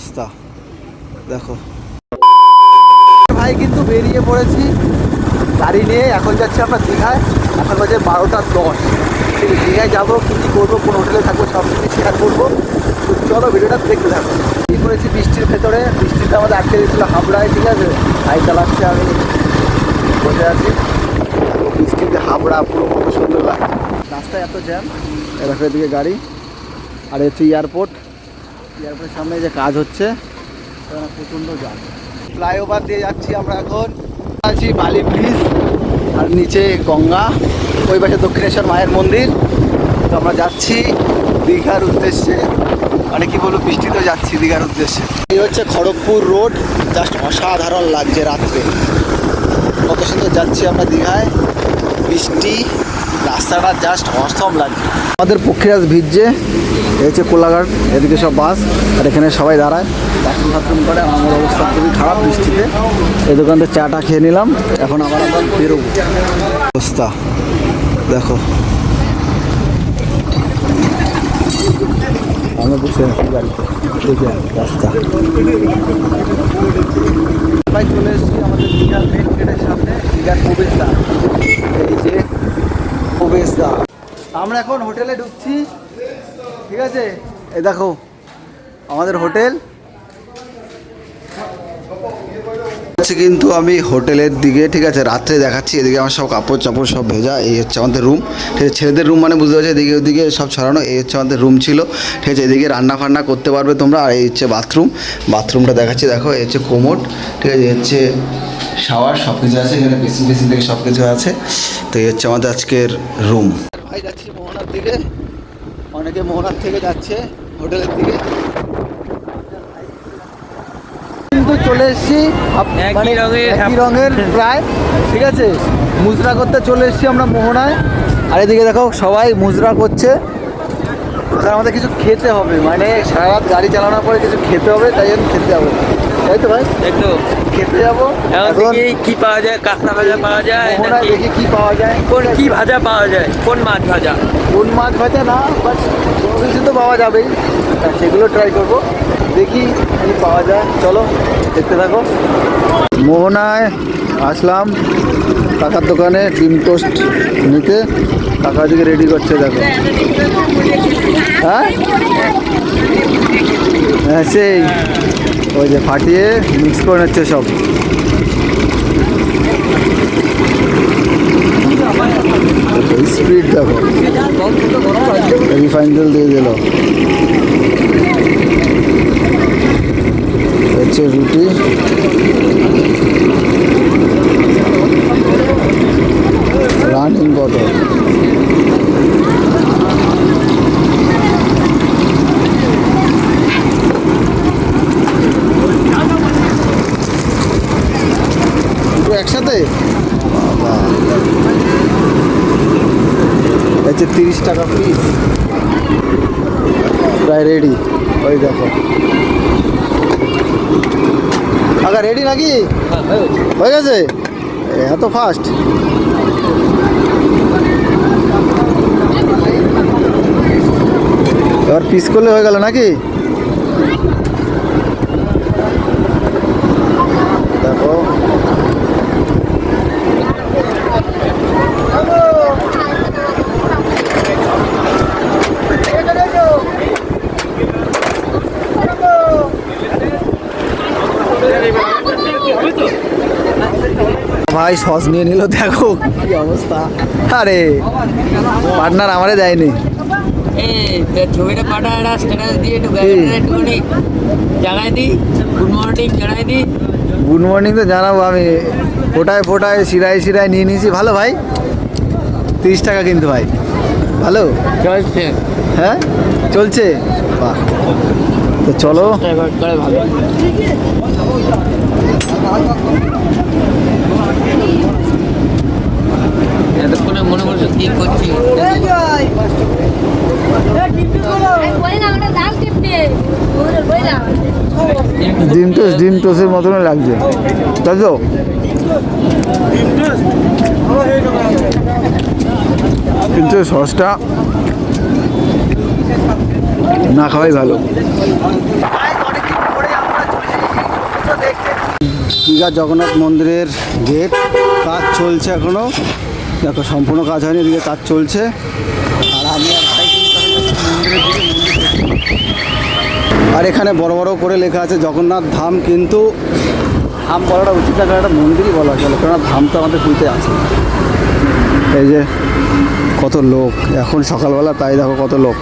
অবস্থা। দেখো। ভাই, কিন্তু বেরিয়ে পড়েছি। গাড়ি নিয়ে এখন যাচ্ছি আমরা দীঘায়। এখন বাজে বারোটা দশ। ঠিক, দীঘায় যাব, কী কী করব, কোন হোটেলে থাকব, সব কিছু শেয়ার করব। চলো ভিডিওটা দেখতে থাকো। এই করেছি বৃষ্টির ভেতরে। বৃষ্টিতে আমাদের আটকে দিয়েছিল হাবড়ায়, ঠিক আছে? গাড়ি চালাচ্ছে আমি। বসে আছি। বৃষ্টিতে হাবড়া, পুরো কত সুন্দর লাগে রাস্তায় এত জ্যাম এরকম এদিকে গাড়ি। আর হচ্ছে এয়ারপোর্ট এয়ারপোর্টের সামনে যে কাজ হচ্ছে প্রচণ্ড জ্যাম। ফ্লাইওভার দিয়ে যাচ্ছি আমরা এখন। আছি বালি ব্রিজ, আর নিচে গঙ্গা, ওই পাশে দক্ষিণেশ্বর মায়ের মন্দির। তো আমরা যাচ্ছি দীঘার উদ্দেশ্যে। মানে কি বলব বৃষ্টিতে যাচ্ছি দীঘার উদ্দেশ্যে। এই হচ্ছে খড়গপুর রোড, জাস্ট অসাধারণ লাগছে রাত্রে। কত সুন্দর যাচ্ছি আমরা দীঘায়। বৃষ্টি রাস্তাটা জাস্ট অসম লাগছে আমাদের পক্ষীরাজ ভিজছে এই হচ্ছে কোলাঘাট এদিকে সব বাস আর এখানে সবাই দাঁড়ায়। বাথরুম ফাথরুম করে আমার অবস্থা খুবই খারাপ বৃষ্টিতে। এই দোকানটা চাটা খেয়ে নিলাম এখন আবার আমরা বেরোবো। অবস্থা দেখো। আমরা বসে আছি গাড়িতে দেখে রাস্তা। চলে এসেছি আমাদের দীঘার মেন গেটের সামনে দীঘার প্রবেশদ্বার। আমরা এখন হোটেলে ঢুকছি। ঠিক আছে? এ দেখো আমাদের হোটেল। হচ্ছে কিন্তু আমি হোটেলের দিকে, ঠিক আছে, রাত্রে দেখাচ্ছি, এদিকে আমার সব কাপড় চাপড় সব ভেজা, এই হচ্ছে আমাদের রুম ঠিক আছে, ছেলেদের রুম মানে বুঝতে পারছি, এদিকে ওদিকে সব ছড়ানো, এই হচ্ছে আমাদের রুম ছিল, ঠিক আছে, এদিকে রান্না ফান্না করতে পারবে তোমরা, আর এই হচ্ছে বাথরুম বাথরুমটা দেখাচ্ছি, দেখো, এই হচ্ছে কোমোট ঠিক আছে হচ্ছে শাওয়ার সব কিছু আছে এখানে বেসিন বেসিন থেকে সব কিছু আছে, তো এই হচ্ছে আমাদের আজকের রুম ভাই, যাচ্ছি মোহনার দিকে, অনেকে মোহনার থেকে যাচ্ছে, হোটেলের দিকে। চলে এসেছি। একই মানে রঙের একই রঙের প্রায়। ঠিক আছে? মুজরা করতে চলে এসেছি আমরা মোহনায়। আর এদিকে দেখো সবাই মুজরা করছে। এখানে আমাদের কিছু খেতে হবে। মানে সারা রাত গাড়ি চালানোর পরে কিছু খেতে হবে তাই জন্য খেতে হবে তাই তো ভাই? একটু। খেতে যাব। এখন কি পাওয়া যায় কাঁকড়া ভাজা পাওয়া যায় মোহনায় দেখি কি পাওয়া যায়। কোন কি ভাজা পাওয়া যায় কোন মাছ ভাজা? কোন মাছ ভাজা না বাট কোনো কিছু তো পাওয়া যাবেই। সেগুলো ট্রাই করব। দেখি কি পাওয়া যায়। চলো, দেখতে থাকো। মোহনায় আসলাম, কাকার দোকানে ডিম টোস্ট নিতে। কাকা দিকে রেডি করছে, দেখো। হ্যাঁ? হ্যাঁ সেই। ওই যে ফাটিয়ে মিক্স করে নিচ্ছে সব। স্পিড দেখো। রিফাইন তেল দিয়ে দিল। হচ্ছে রুটি। রানিং দুটো একসাথে? হচ্ছে তিরিশ টাকা পিস প্রায় রেডি ওই দেখো। আগা রেডি নাকি? হয়ে গেছে? এত ফাস্ট এবার পিস করলে হয়ে গেল নাকি দেখো ভাই সস নিয়ে নিল দেখো কি অবস্থা। আরে পার্টনার আমারে দেয়নি। ছবিটা পাঠা একটা স্ট্যাটাস দিয়ে একটু এই। গাড়িটা একটুখানি জানাই দিই গুড মর্নিং জানাই দিই। গুড মর্নিং তো জানাব আমি। ফোটায় ফোটায় শিরায় শিরায় নিয়ে নিয়েছি। ভালো ভাই? তিরিশ টাকা কিন্তু ভাই। ভালো? চলছে। হ্যাঁ? চলছে? বাহ। তো চলো। ভালো। মনে করছ কি করছি? ডিম টোস ডিম টোসের মতনই লাগছে। তাই তো কিন্তু সসটা না খাওয়াই ভালো। দীঘা জগন্নাথ মন্দিরের গেট কাজ চলছে এখনও। দেখো, সম্পূর্ণ কাজ হয়নি, এদিকে কাজ চলছে। আর আমি আর এখন বড় বড় করে লেখা আছে, জগন্নাথ ধাম, কিন্তু ধাম বলাটা উচিত না, কারণ একটা মন্দিরই বলা চলে কারণ ধাম তো আমাদের পুঁতে আছে। এই যে, কত লোক, এখন সকালবেলা তাই দেখো কত লোক।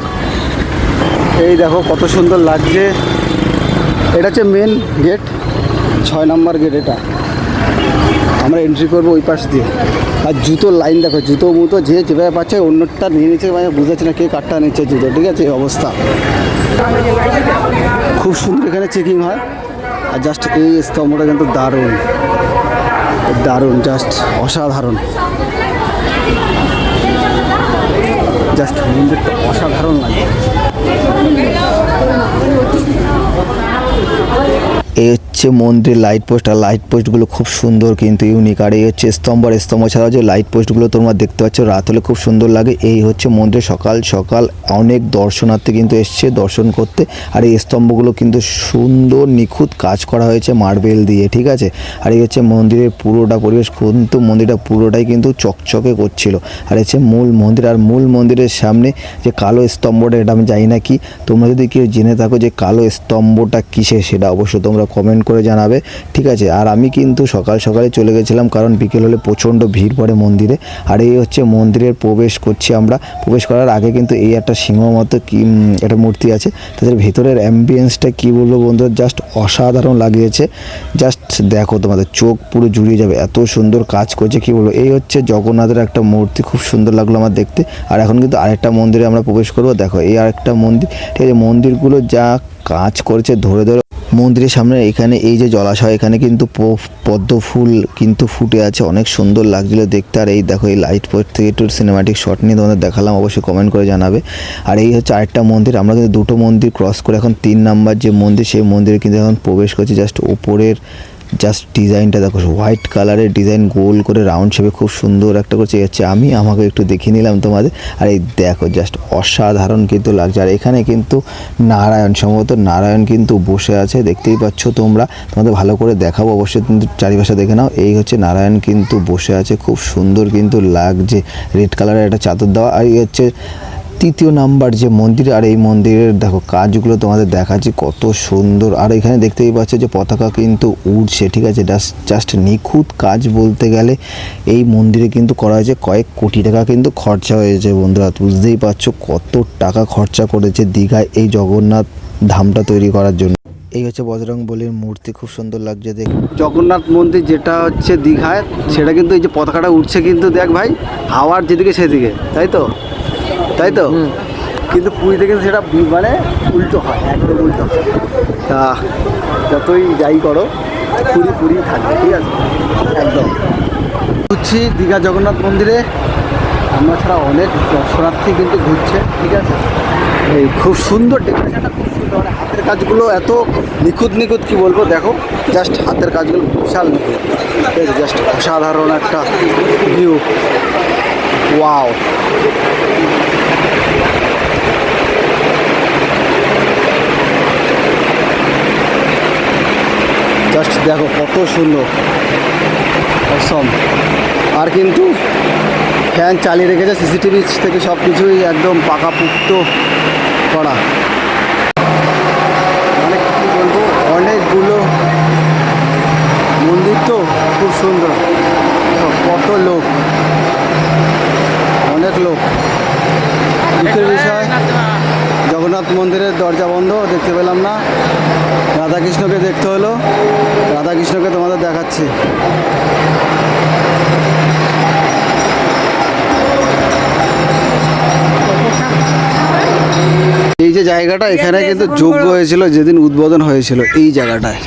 এই দেখো কত সুন্দর লাগছে। এটা হচ্ছে মেন গেট ছয় নম্বর গেট এটা। আমরা এন্ট্রি করব ওই পাশ দিয়ে। আর জুতোর লাইন দেখো, জুতো মুতো যে যেভাবে পাচ্ছে অন্যটা নিয়ে নিচ্ছে মানে বুঝতে পারছি না কে কাঠটা নিচ্ছে জুতো, ঠিক আছে? এই অবস্থা। খুব সুন্দর এখানে চেকিং হয়। আর জাস্ট এই স্তম্ভটা কিন্তু দারুণ। দারুণ জাস্ট অসাধারণ। জাস্ট মন্দিরটা অসাধারণ লাগে। এই মন্দির লাইট পোস্ট আর লাইট পোস্টগুলো খুব সুন্দর কিন্তু ইউনিক আর এই হচ্ছে স্তম্ভ আর স্তম্ভ ছাড়াও যে লাইট পোস্টগুলো তোমরা দেখতে পাচ্ছ রাত হলে খুব সুন্দর লাগে। এই হচ্ছে মন্দিরে, সকাল সকাল অনেক দর্শনার্থী কিন্তু এসছে দর্শন করতে। আর এই স্তম্ভগুলো কিন্তু সুন্দর নিখুঁত কাজ করা হয়েছে মার্বেল দিয়ে, ঠিক আছে? আর এই হচ্ছে মন্দিরের পুরোটা পরিবেশ কিন্তু মন্দিরটা পুরোটাই কিন্তু চকচকে করছিল। আর হচ্ছে মূল মন্দির, আর মূল মন্দিরের সামনে যে কালো স্তম্ভটা, এটা আমি জানি না কি। তোমরা যদি কেউ জেনে থাকো যে কালো স্তম্ভটা কিসের, সেটা অবশ্যই তোমরা কমেন্ট করে জানাবে, ঠিক আছে? আর আমি কিন্তু সকাল সকালে চলে গেছিলাম, কারণ বিকেল হলে প্রচণ্ড ভিড় পড়ে মন্দিরে। আর এই হচ্ছে মন্দিরের প্রবেশ করছি আমরা। প্রবেশ করার আগে কিন্তু এই একটা সিংহ মতো কি একটা মূর্তি আছে। তাদের ভেতরের অ্যাম্বিয়েন্সটা কী বলব বন্ধুরা? জাস্ট অসাধারণ লাগিয়েছে। জাস্ট দেখো তোমাদের, চোখ পুরো জুড়িয়ে যাবে। এত সুন্দর কাজ করছে, কি বলব? এই হচ্ছে জগন্নাথের একটা মূর্তি। খুব সুন্দর লাগল আমার দেখতে। আর এখন কিন্তু আরেকটা মন্দিরে আমরা প্রবেশ করব। দেখো, এই আরেকটা মন্দির, ঠিক আছে? মন্দিরগুলো যা কাজ করেছে ধরে ধরে মন্দিরের সামনে এখানে এই যে জলাশয়, এখানে কিন্তু পদ্ম ফুল কিন্তু ফুটে আছে, অনেক সুন্দর লাগছিল দেখতে। আর এই দেখো, এই লাইট পোস্ট থেকে একটু সিনেমাটিক শট নিয়ে তোমাদের দেখালাম, অবশ্যই কমেন্ট করে জানাবে। আর এই হচ্ছে আরেকটা মন্দির, আমরা কিন্তু দুটো মন্দির ক্রস করে এখন তিন নাম্বার যে মন্দির, সেই মন্দিরে কিন্তু এখন প্রবেশ করছি জাস্ট ওপরের জাস্ট ডিজাইনটা দেখো হোয়াইট কালারের ডিজাইন গোল করে রাউন্ড শেপে খুব সুন্দর একটা করছে। হচ্ছে আমি, আমাকে একটু দেখিয়ে নিলাম তোমাদের। আর এই দেখো জাস্ট অসাধারণ কিন্তু লাগছে। আর এখানে কিন্তু নারায়ণ, সম্ভবত নারায়ণ কিন্তু বসে আছে, দেখতেই পাচ্ছ তোমরা। তোমাদের ভালো করে দেখাবো, অবশ্যই কিন্তু চারিপাশে দেখে নাও। এই হচ্ছে নারায়ণ কিন্তু বসে আছে, খুব সুন্দর কিন্তু লাগছে। রেড কালারের একটা চাদর দেওয়া। আর এই হচ্ছে তৃতীয় নাম্বার যে মন্দির, আর এই মন্দিরের দেখো কাজগুলো তোমাদের দেখাচ্ছি, কত সুন্দর। আর এখানে দেখতেই পাচ্ছ যে পতাকা কিন্তু উড়ছে, ঠিক আছে? জাস্ট নিখুঁত কাজ বলতে গেলে এই মন্দিরে কিন্তু করা হয়েছে কয়েক কোটি টাকা কিন্তু খরচা হয়েছে বন্ধুরা। বুঝতেই পারছ কত টাকা খরচা করেছে দীঘায় এই জগন্নাথ ধামটা তৈরি করার জন্য। এই হচ্ছে বজরং বলির মূর্তি, খুব সুন্দর লাগছে দেখ জগন্নাথ মন্দির যেটা হচ্ছে দীঘায়, সেটা কিন্তু এই যে পতাকাটা উঠছে কিন্তু দেখ ভাই, হাওয়ার যেদিকে সেদিকে, তাই তো? তাই তো? কিন্তু পুরীতে কিন্তু সেটা মানে উল্টো হয় একদম উল্টো হয়। তা যতই যাই করো পুরী পুরী থাকবে ঠিক আছে? একদম। ঘুরছি দীঘা জগন্নাথ মন্দিরে। আমরা ছাড়া অনেক দর্শনার্থী কিন্তু ঘুরছে ঠিক আছে? এই খুব সুন্দর ডেকোরেশনটা খুব সুন্দর। মানে হাতের কাজগুলো এত নিখুঁত নিখুঁত কি বলব? দেখো জাস্ট হাতের কাজগুলো বিশাল নিখুঁত। ঠিক আছে? জাস্ট অসাধারণ একটা ভিউ ওয়াও জাস্ট দেখো কত সুন্দর। আর কিন্তু ফ্যান চালিয়ে রেখেছে সিসিটিভি থেকে সব কিছুই একদম পাকাপুক্ত করা। মানে কী বলব, অনেকগুলো মন্দির তো খুব সুন্দর। কত লোক। অনেক লোক। দুঃখের বিষয়। জগন্নাথ মন্দিরের দরজা বন্ধ দেখতে পেলাম না। রাধাকৃষ্ণকে দেখতে হলো। রাধাকৃষ্ণকে তোমাদের দেখাচ্ছি। এই যে জায়গাটা এখানে কিন্তু যোগ্য হয়েছিল যেদিন উদ্বোধন হয়েছিল এই জায়গাটায়।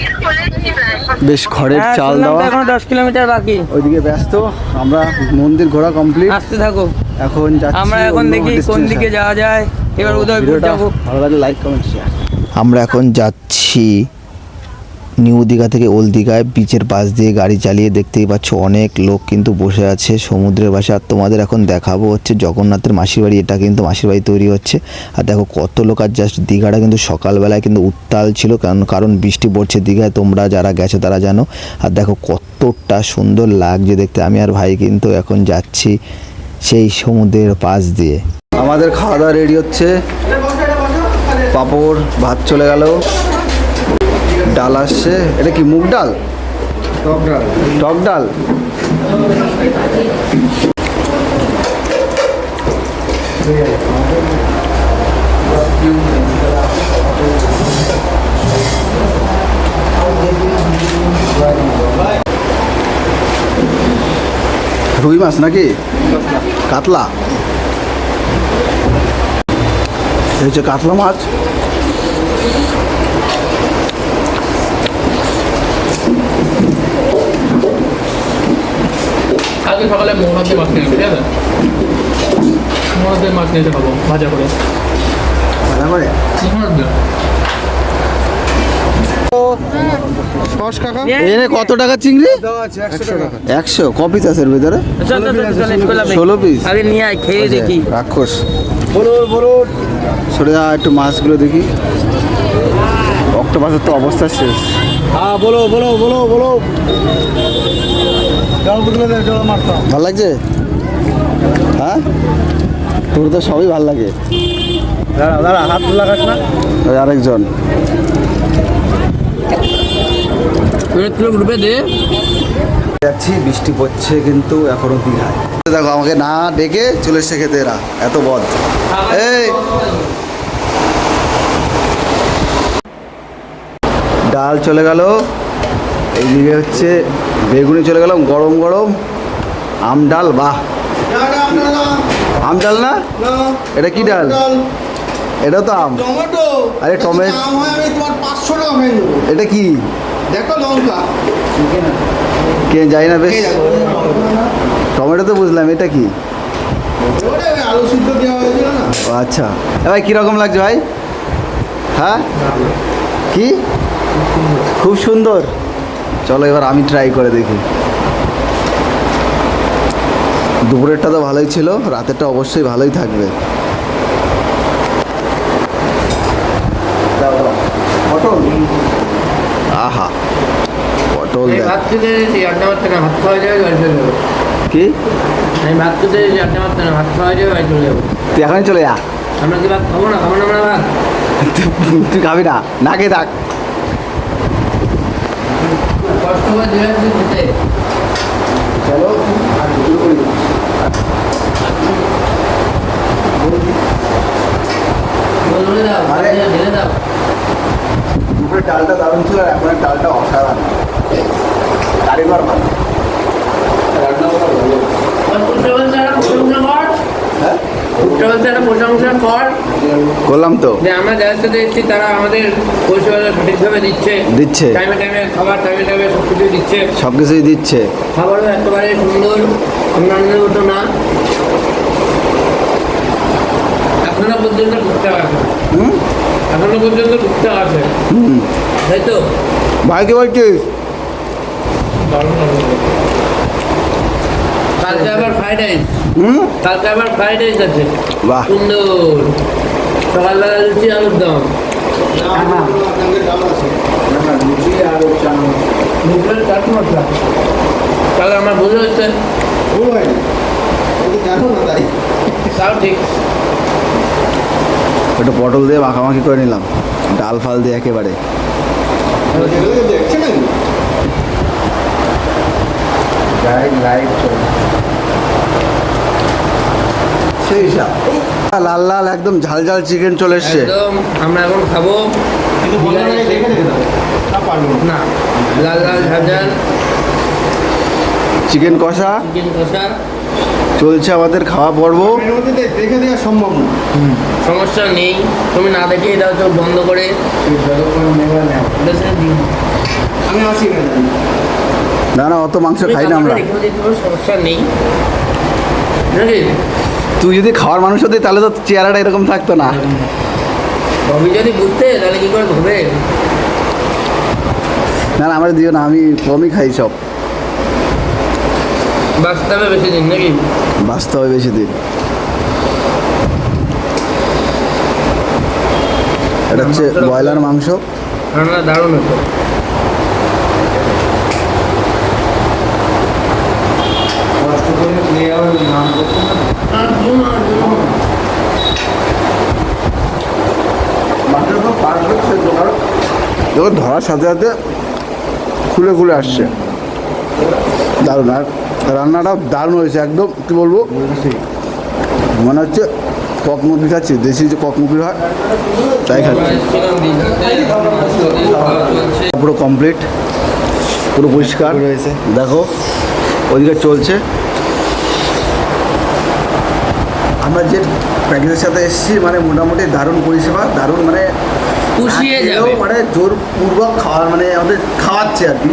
বেশ খড়ের হ্যাঁ, চাল দেওয়া। এখন দশ কিলোমিটার বাকি। ওইদিকে ব্যস্ত আমরা মন্দির ঘোরা কমপ্লিট আসতে থাকো। এখন যাচ্ছি আমরা এখন দেখি কোন দিকে যাওয়া যায়। এবার উদয়পুর যাব। ভালো লাগলে লাইক কমেন্ট শেয়ার আমরা এখন যাচ্ছি নিউ দীঘা থেকে ওল্ড দীঘায় বিচের পাশ দিয়ে গাড়ি চালিয়ে দেখতেই পাচ্ছ অনেক লোক কিন্তু বসে আছে সমুদ্রের পাশে। আর তোমাদের এখন দেখাবো হচ্ছে জগন্নাথের মাসির বাড়ি, এটা কিন্তু মাসির বাড়ি তৈরি হচ্ছে। আর দেখো কত লোক, আর জাস্ট দীঘাটা কিন্তু সকালবেলায় কিন্তু উত্তাল ছিল, কারণ কারণ বৃষ্টি পড়ছে দীঘায়, তোমরা যারা গেছো তারা জানো। আর দেখো কতটা সুন্দর লাগছে দেখতে। আমি আর ভাই কিন্তু এখন যাচ্ছি সেই সমুদ্রের পাশ দিয়ে। আমাদের খাওয়া দাওয়া রেডি হচ্ছে। পাঁপড়, ভাত চলে গেল। ডাল আসছে। এটা কি মুগ ডাল? টক ডাল। টক ডাল? রুই মাছ নাকি? কাতলা। এই হচ্ছে কাতলা মাছ। সকালে মোহনার দিয়ে মাছ কিনে ঠিক আছে? মোহনার দিয়ে মাছ নিয়ে খাব ভাজা করে। ভালো করে? মোহনার দিয়ে এনে কত টাকা চিংড়ি? একশো ক পিস আছে এর ভিতরে? ষোলো পিস আগে নিয়ে আয় খেয়ে দেখি। রাক্ষস। সরে যা একটু মাছগুলো দেখি। অক্টোপাসের তো অবস্থা শেষ হ্যাঁ বলো বলো বলো বলো। ভালো লাগছে? হ্যাঁ? তোর তো সবই ভালো লাগে। দাঁড়া দাঁড়া হাত লাগাস না। ওই আরেকজন। যাচ্ছি বৃষ্টি পড়ছে কিন্তু এখনও দীঘায় দেখো আমাকে না ডেকে চলে এসে খেতে এরা। এত বদ। এই! ডাল চলে গেল। এইদিকে হচ্ছে বেগুনি চলে গেলাম গরম গরম আম ডাল বাহ। আম ডাল না? এটা কি ডাল? এটা তো আম। টমেটো। আরে টমেটো এটা কি? দেখো লঙ্কা। কে যাই না বেশ। টমেটো তো বুঝলাম এটা কি? আচ্ছা। এ ভাই কীরকম লাগছে ভাই? হ্যাঁ? কি? খুব সুন্দর। চলো এবার আমি ট্রাই করে দেখি। দুপুরেরটা তো ভালোই ছিল রাতেরটা অবশ্যই ভালোই থাকবে। আহা পটল কি? আমি ভাত খেতে এসেছি আড্ডা মারতে না ভাত খাওয়া যাবে বাড়ি চলে যাব। তুই এখনই চলে যা। আমরা কি ভাত খাব না? খাব না আমরা ভাত? তুই খাবি না। থাক। কষ্ট করে দিয়ে আসছি চলো আর শুরু ডালটা দারুণ ছিল আর এখন ডালটা অসাধারণ কারিগর ভালো রান্না করা ভালো হ্যাঁ? একটা প্রশংসা কর। করলাম তো। যে আমরা যাদের সাথে এসেছি তারা আমাদের পরিষেবাটা সঠিকভাবে দিচ্ছে। দিচ্ছে। টাইমে টাইমে খাবার টাইমে টাইমে সব কিছু দিচ্ছে। সব কিছুই দিচ্ছে। খাবারও একেবারে সুন্দর অন্যান্য মতো না। এখনও পর্যন্ত টুকটাক আছে। হুম? এখনও পর্যন্ত আছে। তাই তো? ভাই কি বলছিস। কালকে আবার ফ্রাইড রাইস হুম? কালকে আবার ফ্রাইড রাইস আছে বাহ। সুন্দর। সকালবেলা লুচি আলুর দম। তাহলে আমার ভুল হচ্ছে। ভুল হয়নি জানো না তাই। তাও ঠিক। একটু পটল দিয়ে মাখামাখি করে নিলাম। ডাল ফাল দিয়ে একেবারে। যেগুলো দেখছে নাকি সেই হিসাব। লাল লাল একদম ঝাল ঝাল চিকেন চলে এসছে। একদম আমরা এখন খাব না লাল লাল ঝাঁঝাল চিকেন কষা। চিকেন কষা। চলছে আমাদের খাওয়া পর্ব। দেখে দেওয়া সম্ভব না। সমস্যা নেই। তুমি না দেখে দাও চোখ বন্ধ করে। আমি আসি না না অত মাংস খাই না আমরা। সমস্যা নেই। তুই যদি খাওয়ার মানুষ হতি তাহলে তো চেহারাটা এরকম থাকতো না। ববি যদি বুঝতে তাহলে কি করে হবে না না আমার দিও না আমি কমই খাই সব। বাস্তবে বেশি দিন নাকি? বাঁচতে হবে বেশি দিন। এটা হচ্ছে ব্রয়লার মাংস। রান্না দারুণ হতো কষ্ট করে নিয়ে যাওয়ার নাম করতে না যখন ধরার সাথে সাথে খুলে খুলে আসছে। দারুণ আর রান্নাটা দারুণ হয়েছে একদম কী বলব? মনে হচ্ছে কক মুরগি খাচ্ছি দেশি যে কক মুরগি হয় তাই খাচ্ছি। পুরো কমপ্লিট পুরো পরিষ্কার। রয়েছে। দেখো ওদিকে চলছে। আমরা যে প্যাকেজের সাথে এসেছি মানে মোটামুটি দারুণ পরিষেবা দারুণ মানে পুষিয়ে না খেলেও যাবে। মানে জোরপূর্বক খাওয়ার মানে আমাদের খাওয়াচ্ছে আর কি।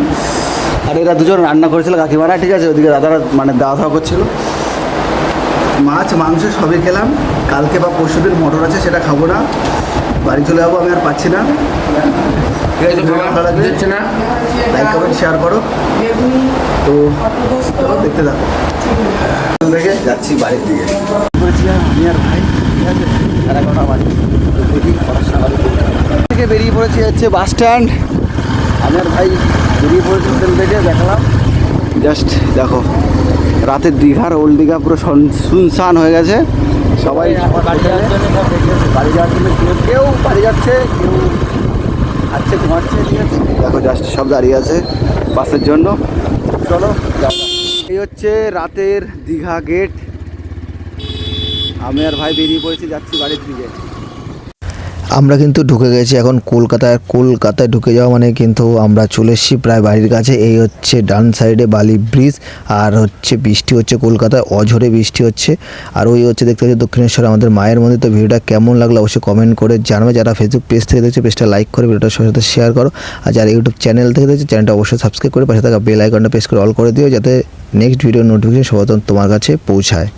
আর এরা দুজন রান্না করেছিল কাকিমারা ঠিক আছে? ওদিকে দাদারা মানে দাওয়া দাওয়া করছিল। মাছ মাংস সবই খেলাম। কালকে বা পরশু দিন মটর আছে সেটা খাব না। বাড়ি চলে যাব আমি আর পাচ্ছি না। ভালো লাগবে। না। লাইক কমেন্ট শেয়ার করো। তো চলো দেখতে থাকো। দেখে যাচ্ছি বাড়ির দিকে। আমি আর ভাই ঠিক আছে? দেখি পড়াশোনা থেকে বেরিয়ে পড়েছি হচ্ছে বাস স্ট্যান্ড। আমি আর ভাই বেরিয়ে পড়েছি হোটেল থেকে দেখালাম। জাস্ট দেখো রাতের দীঘার ওল্ড দীঘা পুরো শুনশান হয়ে গেছে। সবাই বাড়ি যাওয়ার জন্য কেউ বাড়ি যাচ্ছে কেউ আচ্ছা ঘুমাচ্ছে ঠিক আছে? দেখো জাস্ট সব দাঁড়িয়ে আছে বাসের জন্য। চলো এই হচ্ছে রাতের দীঘা গেট আমি আর ভাই বেরিয়ে পড়েছি যাচ্ছি বাড়ির দিকে। আমরা কিন্তু ঢুকে গেছি এখন কলকাতায়। কলকাতায় ঢুকে যাওয়া মানে কিন্তু আমরা চলে এসেছি প্রায় বাড়ির কাছে। এই হচ্ছে ডান সাইডে বালি ব্রিজ, আর হচ্ছে বৃষ্টি হচ্ছে কলকাতায়, অঝরে বৃষ্টি হচ্ছে। আর ওই হচ্ছে দেখতে পাচ্ছি দক্ষিণেশ্বর, আমাদের মায়ের মন্দির। তো ভিডিওটা কেমন লাগল অবশ্যই কমেন্ট করে জানাবে। যারা ফেসবুক পেজ থেকে দেখছে পেজটা লাইক করে ভিডিওটা সবার সাথে শেয়ার করো। আর যারা ইউটিউব চ্যানেল থেকে দেখছে চ্যানেলটা অবশ্যই সাবস্ক্রাইব করে পাশে থাকা বেল আইকনটা প্রেস করে অল করে দিও, যাতে নেক্সট ভিডিও নোটিফিকেশন সবার তোমার কাছে পৌঁছায়।